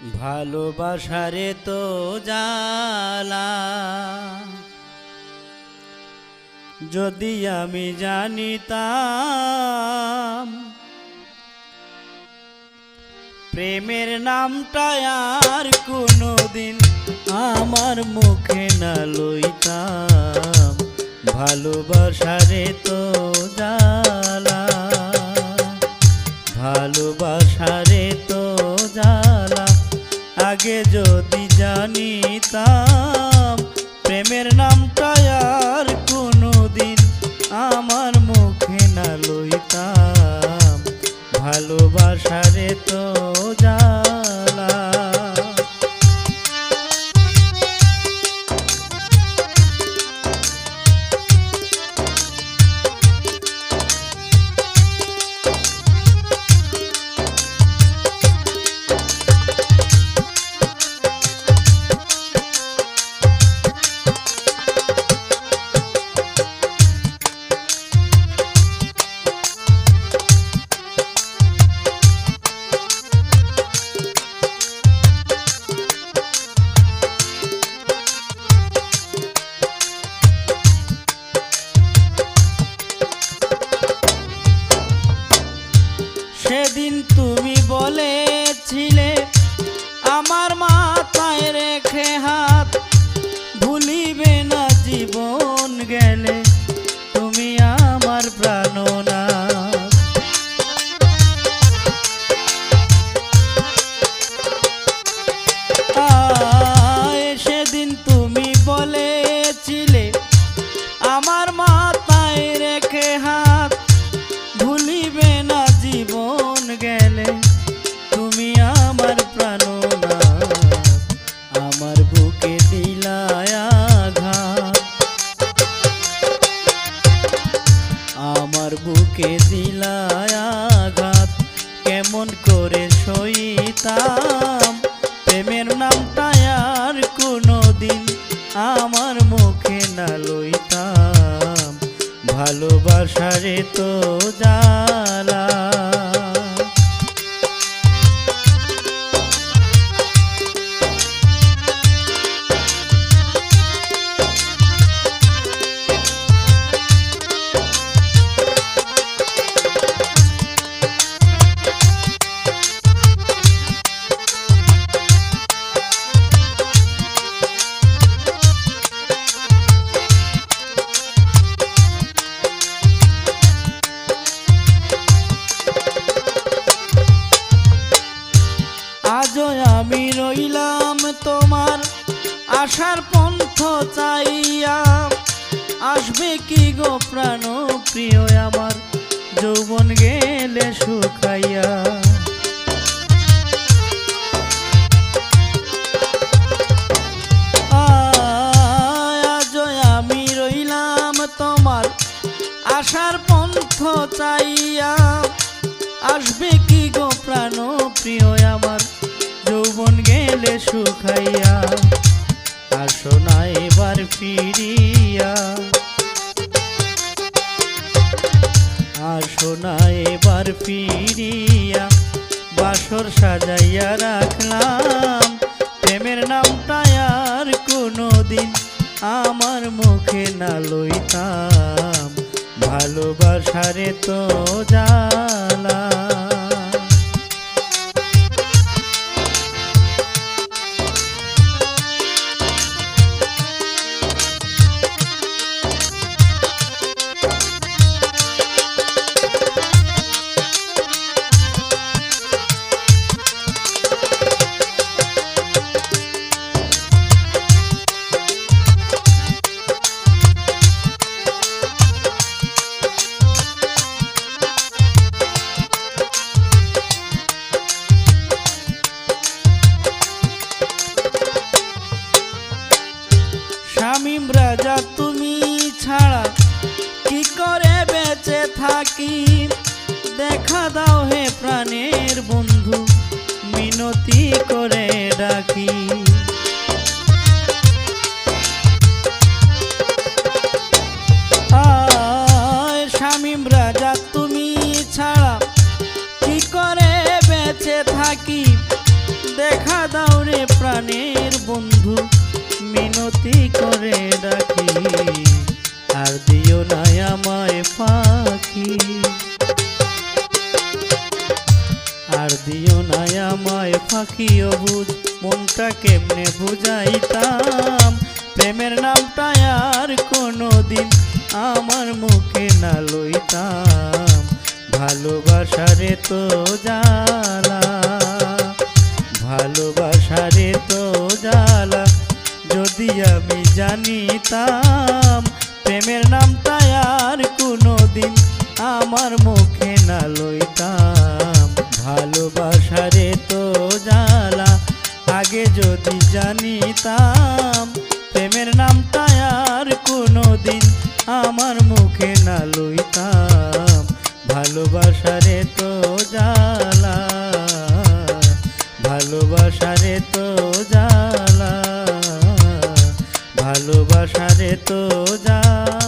ভালোবাসারে তো জালা যদি আমি জানিতাম প্রেমের নামটা আর কোনোদিন আমার মুখে না লইতাম, ভালোবাসারে তো জানিতাম বুকে দিলায় কেমন করে সইতাম? প্রেমের নামটা আর কোনোদিন আমার মুখে না লইতাম। ভালোবাসারে তো জালা আশার পন্থ চাইয়া আসবে কি গো প্রাণ প্রিয় আমার? যৌবন গেলে শুকাইয়া আমি রইলাম তোমার পন্থ চাইয়া। আসবে আসো না এবার ফিরিয়া বাসর সাজাইয়া রাখলাম। প্রেমের নামটা আর কোনোদিন আমার মুখে না লইতাম। ভালোবাসারে তো জালা থাকি দেখা দাও হে প্রাণের বন্ধু, মিনতি করে ডাকি। শামিম রাজা তুমি ছাড়া কি করে বেঁচে থাকি? দেখা দাও রে প্রাণের বন্ধু, মিনতি করে ডাকি। আর দিও না আমায় ফাঁকি অবুজ, মনটা কেমনে বুঝাইতাম? প্রেমের নামটা আর কোনো দিন আমার মুখে না লইতাম। ভালোবাসারে তো জালা ভালোবাসারে তো জ্বালা, যদি আমি জানিতাম। প্রেমের নামটা আর কোনো দিন আমার জানিতাম, প্রেমের নামটা আর কোনো দিন আমার মুখে না লইতাম। ভালোবাসারে তো জালা ভালোবাসারে তো জালা ভালোবাসারে তো জ্বালা।